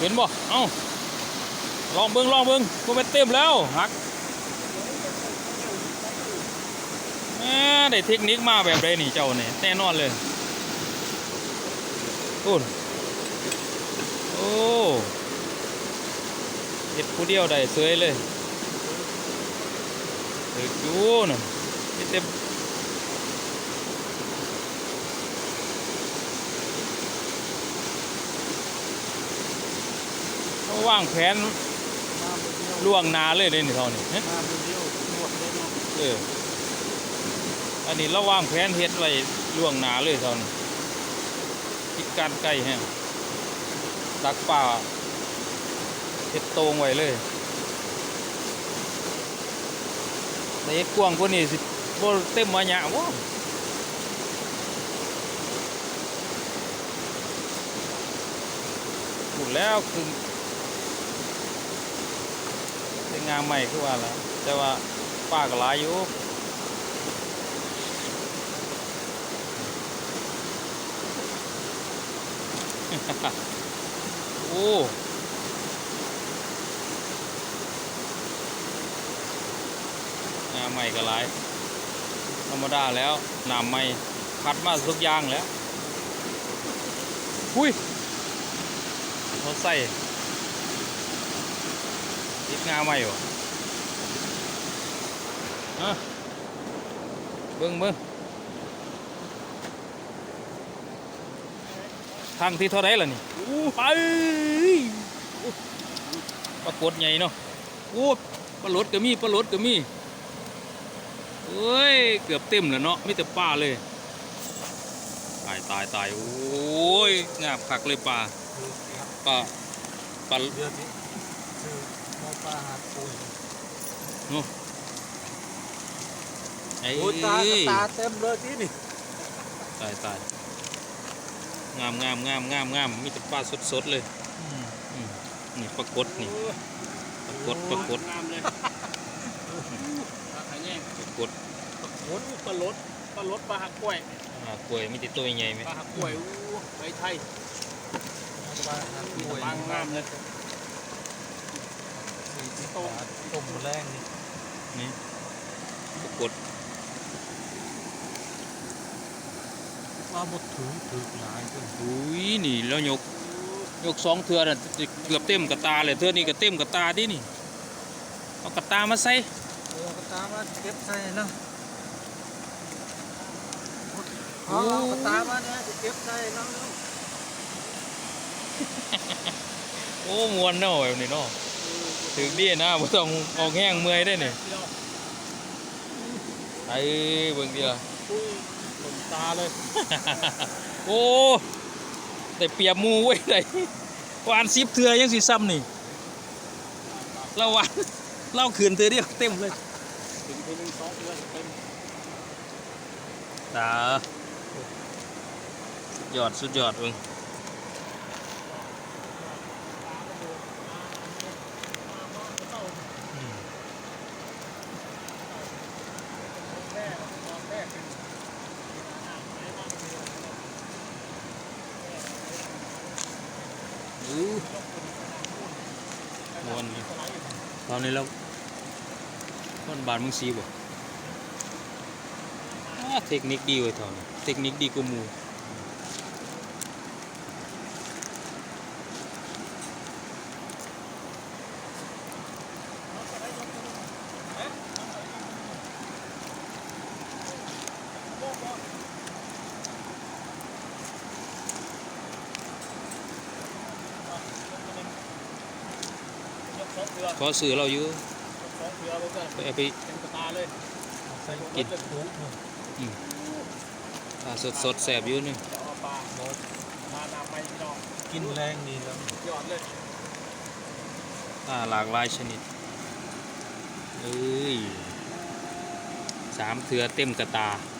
เห็นบ่เอ้าลองเบิ้งลองเบิ้งกูไปเต็มแล้วหักแหม่ได้เทคนิคมาแบบใดนี่เจ้าเนี่ยแน่นอนเลยพูนโอ้เฮ็ดผู้เดียวได้เสยเลยถึกอยู่น่ะมีแต่เวางแผนล่วงนาเลยเด้นี่เท่านี้เอ๊ะมามือเดียวหมดเอออันนี้เราวางแผนเฮ็ดไว้ล่วงนาเลยเท่านี้คิดการใกล้แฮงดักป่าเฮ็ดโตรงไว้เลยแต่เฮ็ดกว้างกว่านี้สิบ่เต็มมาหยะบ่พูดแล้วคือเป็น งานใหม่คือว่าล่ะแต่ว่าป้าก็หลายอยู่โอ้งานใหม่ก็หลายธรรมดาแล้วน้ำใหม่คัดมาทุกอย่างแล้วหุ้ยเขาใส่ ติดงาใหม่บ่ฮะเบิ้งเบิ้งทางที่เท่าไรล่ะนี่อู้ไปปรากฏใหญ่เนาะโอ้ปลาลดก็มีปลาลดก็มีเอ้ย เกือบเต็มแล้วเนาะไมีแต่ปลาเลย ตายตายตายโอ้ยงาบคักเลยปลาปลาปลา เดือนนี้คือหมอ ปลาหาปูนไอ้โอ้ยตาตาเต็มเลยที่นี่ตายตายงามงามงามงามงามมีแต่ปลาสดสดๆเลยอืมนี่ปรากฏนี่ปรากฏปรากฏงามเลยปรากฏโอ้ยปลาลดปลาลดปลาหักกล้วยอ่ากล้วยมีแต่ตัวใหญ่ไหมปลาหักกล้วยอู้ไปไทยปลาหักกล้วยงามเลย ต้มต้มแรงนี่นี่ปรากฏปลาบดถือถือหลายจนอุ้ยนี่แล้วยกยกสองเทือน่ะเกือบเต็มกระตาเลยเทือนี้ก็เต็มกระตาดินี่เอากระตามาใส่เออก็ตามมาเก็บใส่เนาะโอ้เอาก็ตามมาเนี่ยจะเก็บใส่เนาะโอ้มวนเนาะแบบนี้เนาะ ถึงดีนะบ่ต้องออกแห้งเมื่อยได้นี่ไอ้เบิ่งดีล่ะปุ้ยหล่นตาเลย โอ้ได้เปรียบหมูเว้ยได้วานสิบเทือยังสิซ้ำนี่เราวานเล่าขืนเทือเดียวเต็มเลยถึงทีหนึงสองเดือนเต็มตาสุดยอดสุดยอดเบิ่งอืม แม่ตอนแรกเป็น อู้มวนอยู่ตอนนี้เราคนบาทมึงซีบ่อะเทคนิคดีเว้ยทอนเทคนิคดีกูมู องเดือนขอซื้อเราอยู่ยกสองเดือนเลยก็ไปเอาไปเต็มกระตาเลยใส่กินเลยปุ๊บปลาสดสดๆแสบอยู่นี่จะเอาปลาหมดปลาน้ำไม่พี่น้องกินแรงดีแล้วยอดเลยปลาหลากหลายชนิดเอ้ยสามเถือเต็มกระตาโ